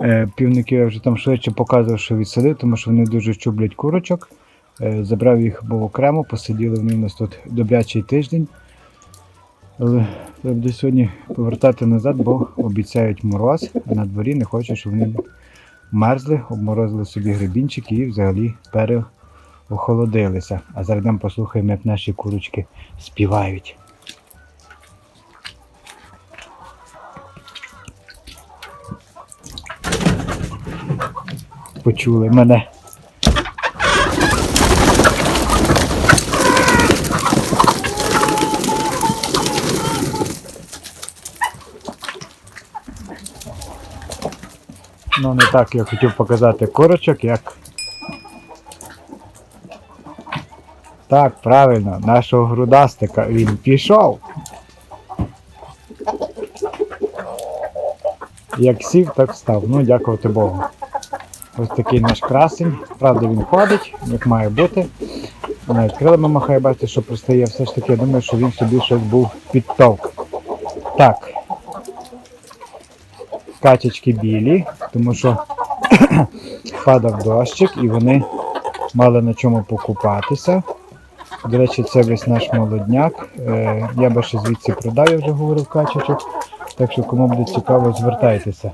Е, Півники я вже там швидше показував, що відсадив, тому що вони дуже чублять курочок. Е, Забрав їх був окремо, посиділи вони у тут добрячий тиждень. Але треба буде сьогодні повертати назад, бо обіцяють мороз, а на дворі не хочу, щоб вони мерзли, обморозили собі грибінчики і взагалі переохолодилися. А зараз послухаємо, як наші курочки співають. Почули мене. Ну, не так я хотів показати корочок, як. Так, правильно, нашого грудастика він пішов. Як сів, так став. Ну, дякувати Богу. Ось такий наш красень. Правда, він ходить, як має бути. Навіть крилами махає, бачите, що пристає. Все ж таки, я думаю, що він собі щось був підтовк. Так. Качечки білі, тому що падав дощик і вони мали на чому покупатися. До речі, це весь наш молодняк. Е, я би ще звідси продав, я вже говорив качечок. Так що кому буде цікаво, звертайтеся.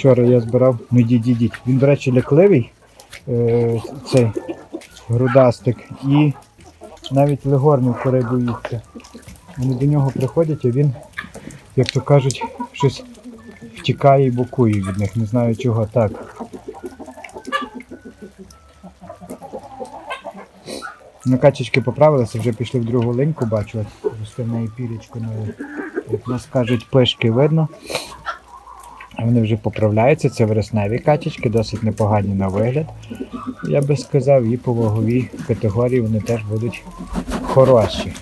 Вчора я збирав, ну йдіть, йдіть. Він, до речі, лякливий, е, цей грудастик, і навіть легорнів кори боїться. Вони до нього приходять, а він, як то кажуть, щось втікає і бокує від них. Не знаю чого так. На качечки поправилися, вже пішли в другу линьку, бачу, росте в неї пірічку, ну, як нас кажуть, пишки видно. Вони вже поправляються, це вересневі качечки, досить непогані на вигляд. Я би сказав, і по ваговій категорії вони теж будуть хороші.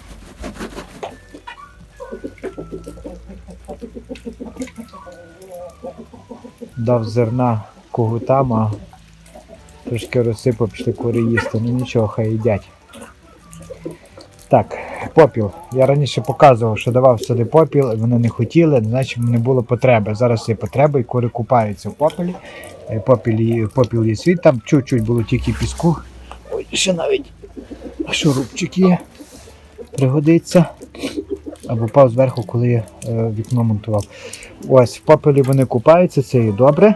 Дав зерна когутам, а трошки розсипав, пішли кури їсти. Ну нічого, хай їдять. Так, попіл. Я раніше показував, що давав сюди попіл, вони не хотіли, значить не було потреби. Зараз є потреба і кури купаються в попелі. Е, Попіл, попіл є світ, там чуть-чуть було тільки піску. Ой, ще навіть шурупчик є. Пригодиться. Або впав зверху, коли я е, вікно монтував. Ось, в попелі вони купаються, це і добре.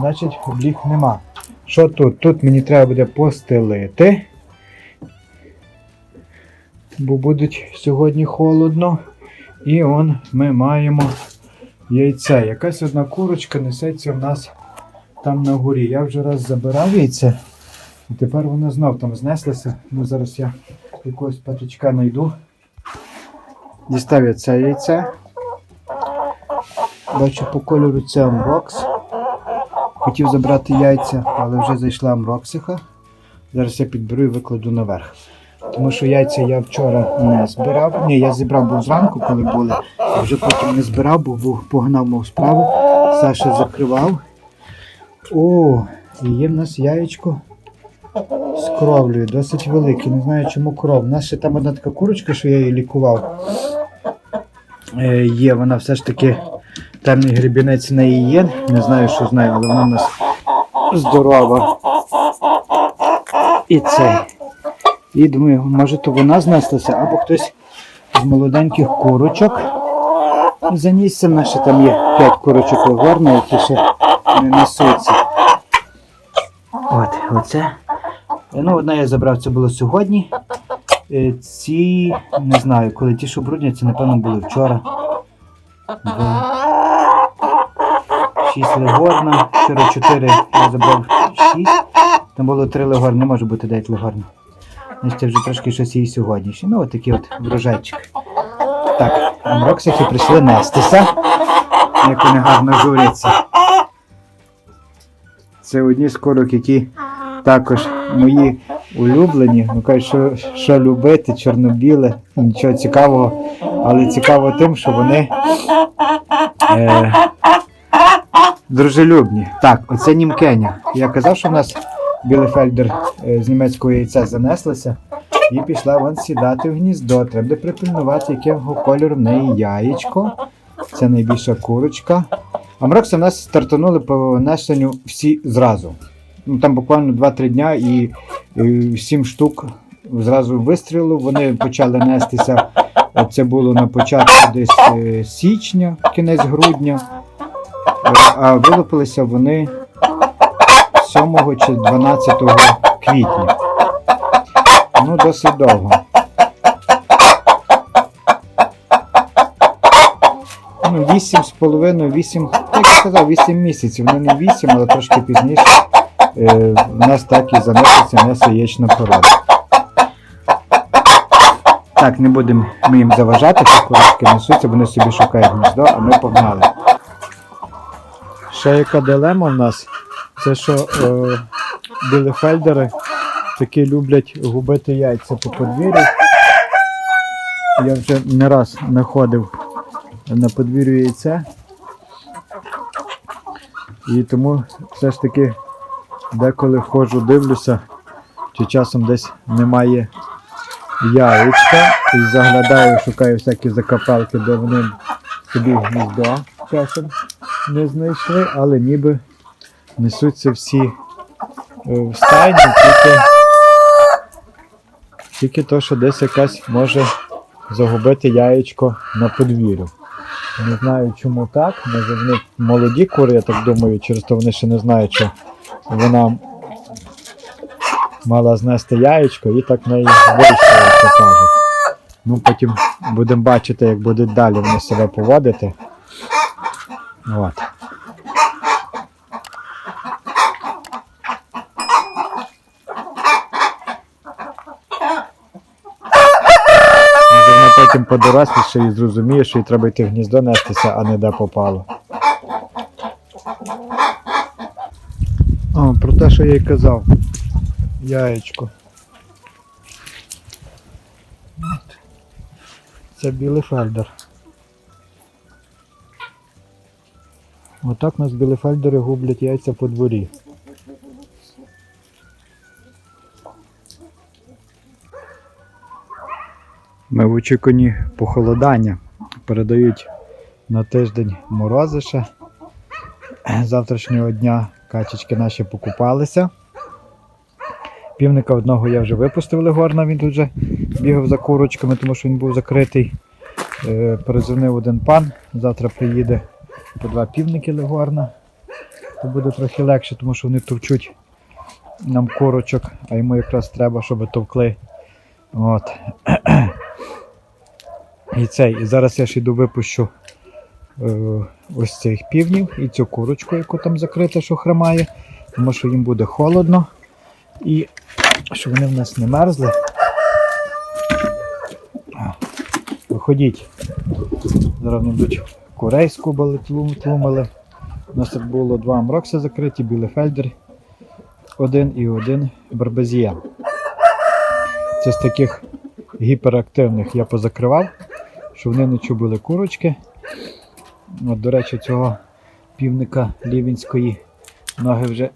Значить, обліг нема. Що тут? Тут мені треба буде постелити бо будуть сьогодні холодно. І он ми маємо яйце. Якась одна курочка несеться в нас там на горі. Я вже раз забирав яйце, і тепер вона знов там знеслася. Ну зараз я якогось патичка знайду. Дістав я це яйце. Бачу по кольору це амрокс. Хотів забрати яйця, але вже зайшла амроксиха. Зараз я підберу і викладу наверх. Тому що яйця я вчора не збирав. Ні, я зібрав був зранку, коли були, а вже потім не збирав, бо погнав мав справу. Саша закривав. О, і є в нас яєчко з кровлею, досить велике. Не знаю чому кров. У нас ще там одна така курочка, що я її лікував. Е, є, вона все ж таки темний гребінець в неї є. Не знаю, що з нею, але вона в нас здорова. І цей. І думаю, може то вона знеслася, або хтось з молоденьких курочок занісся. Ще там є 5 курочок легорна, які ще не несуться. От, оце. Ну, одна я забрав, це було сьогодні. Е, Ці, не знаю, коли ті, що брудні, напевно були вчора. Шість легорна. Вчора чотири я забрав шість. Там було три легорни, не може бути дев'ять легорна. Значить, вже трошки щось і сьогоднішнє. Ну, отакий от врожайчик. Так, амроксики прийшли нестися. Як вони гарно журяться. Це одні з курок, які також мої улюблені. Ну кажуть, що, що любити, чорно-біле, нічого цікавого. Але цікаво тим, що вони е, дружелюбні. Так, оце німкеня. Я казав, що в нас білефельдер е, з німецького яйця занеслася і пішла вон сідати в гніздо. Треба буде припильнувати, якого кольору в неї яєчко. Це найбільша курочка. А мрокси в нас стартанули по несенню всі зразу. Ну, там буквально 2-3 дня і, і 7 штук зразу вистрілу. Вони почали нестися. Це було на початку десь е, січня, кінець грудня. Е, А вилупилися вони 7 чи 12 квітня. Ну, досить довго. Ну, 8 з половиною, 8, як я казав, 8 місяців. Ну не 8, але трошки пізніше. Е, у нас так і заноситься м'ясо яєчна порода. Так, не будемо ми їм заважати, що курочки несуться, вони собі шукають гніздо, а ми погнали. Ще яка дилема в нас, це що е, білефельдери такі люблять губити яйця по подвір'ю. Я вже не раз знаходив на подвір'ю яйця. І тому все ж таки деколи ходжу, дивлюся, чи часом десь немає яєчка і заглядаю, шукаю всякі закапелки, де вони собі гніздо часом не знайшли, але ніби несуться всі е, в стайні, тільки, тільки то, що десь якась може загубити яєчко на подвір'ю. Не знаю, чому так. Може вони молоді кури, я так думаю, через то вони ще не знають, що вона мала знести яєчко і так в неї вийшло, як то кажуть. Ну, потім будемо бачити, як будуть далі вони себе поводити. От. Може вона потім подоросліше і зрозуміє, що їй треба йти в гніздо нестися, а не де попало. О, про те, що я й казав. Яєчко. Це білий фельдер. Отак нас білефельдери гублять яйця по дворі. Ми в очікуванні похолодання. Передають на тиждень морози ще. Завтрашнього дня качечки наші покупалися. Півника одного я вже випустив Легорна, він тут вже бігав за курочками, тому що він був закритий. Е, Перезвонив один пан. Завтра приїде по два півники Легорна. То буде трохи легше, тому що вони товчуть нам курочок, а йому якраз треба, щоб товкли. От. І цей. І зараз я ж іду випущу е, ось цих півнів і цю курочку, яку там закрита, що хромає, тому що їм буде холодно. І щоб вони в нас не мерзли. Виходіть. Зараз вони будуть курей скубали, тлумили. У нас тут було два амрокси закриті, білефельдер один і один барбезія. Це з таких гіперактивних я позакривав, щоб вони не чубили курочки. От, до речі, цього півника лівінської ноги вже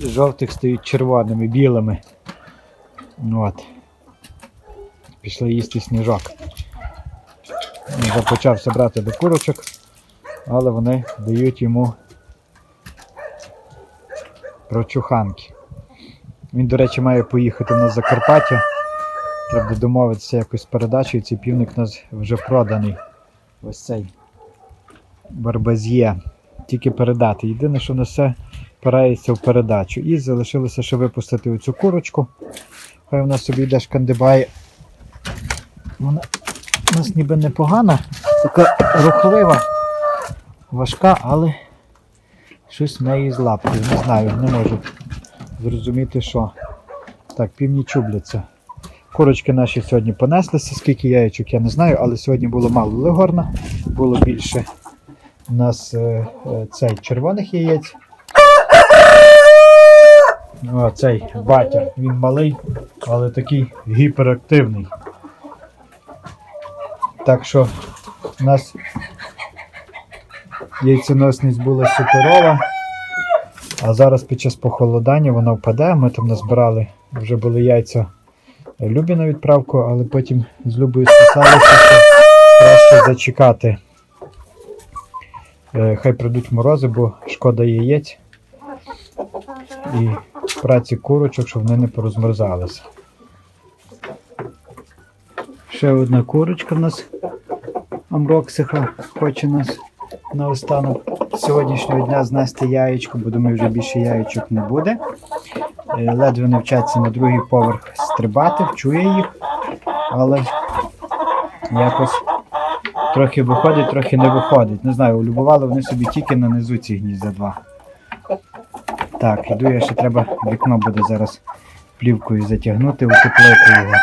жовтих стають червоними, білими. От. Пішли їсти сніжок. Вже почався брати до курочок, але вони дають йому прочуханки. Він, до речі, має поїхати на Закарпаття. Треба домовитися якось з передачею. Цей півник у нас вже проданий. Ось цей барбазє. Тільки передати. Єдине, що на все впирається в передачу. І залишилося ще випустити оцю курочку. Хай вона собі йде шкандибає. Вона у нас ніби непогана, така рухлива, важка, але щось в неї з лапкою. Не знаю, не можу зрозуміти, що. Так, півні чубляться. Курочки наші сьогодні понеслися, скільки яєчок я не знаю, але сьогодні було мало легорна, було більше у нас е, е, цей червоних яєць. О, цей батя. Він малий, але такий гіперактивний. Так що у нас яйценосність була суперова. А зараз під час похолодання вона впаде. Ми там назбирали, вже були яйця Любі на відправку, але потім з Любою списалися, що краще зачекати. Е, Хай прийдуть морози, бо шкода яєць і праці курочок, щоб вони не порозмерзалися. Ще одна курочка в нас Амроксиха хоче нас наостанок сьогоднішнього дня знести яєчко, бо думаю, вже більше яєчок не буде. Е, Ледве не вчаться на другий поверх стрибати, вчує їх, але якось трохи виходить, трохи не виходить. Не знаю, улюбували вони собі тільки на низу ці гнізда два. Так, іду я ще треба вікно буде зараз плівкою затягнути, утеплити його.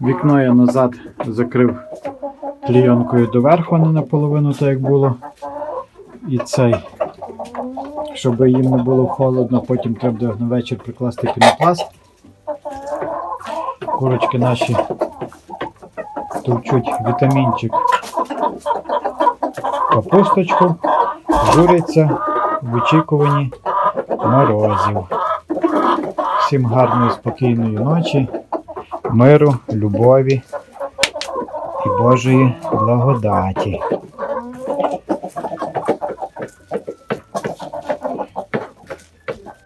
Вікно я назад закрив клійонкою доверху, не наполовину, так як було. І цей, щоб їм не було холодно, потім треба на вечір прикласти пінопласт. Курочки наші товчуть вітамінчик капусточку, журяться в очікуванні морозів. Всім гарної, спокійної ночі, миру, любові і Божої благодаті.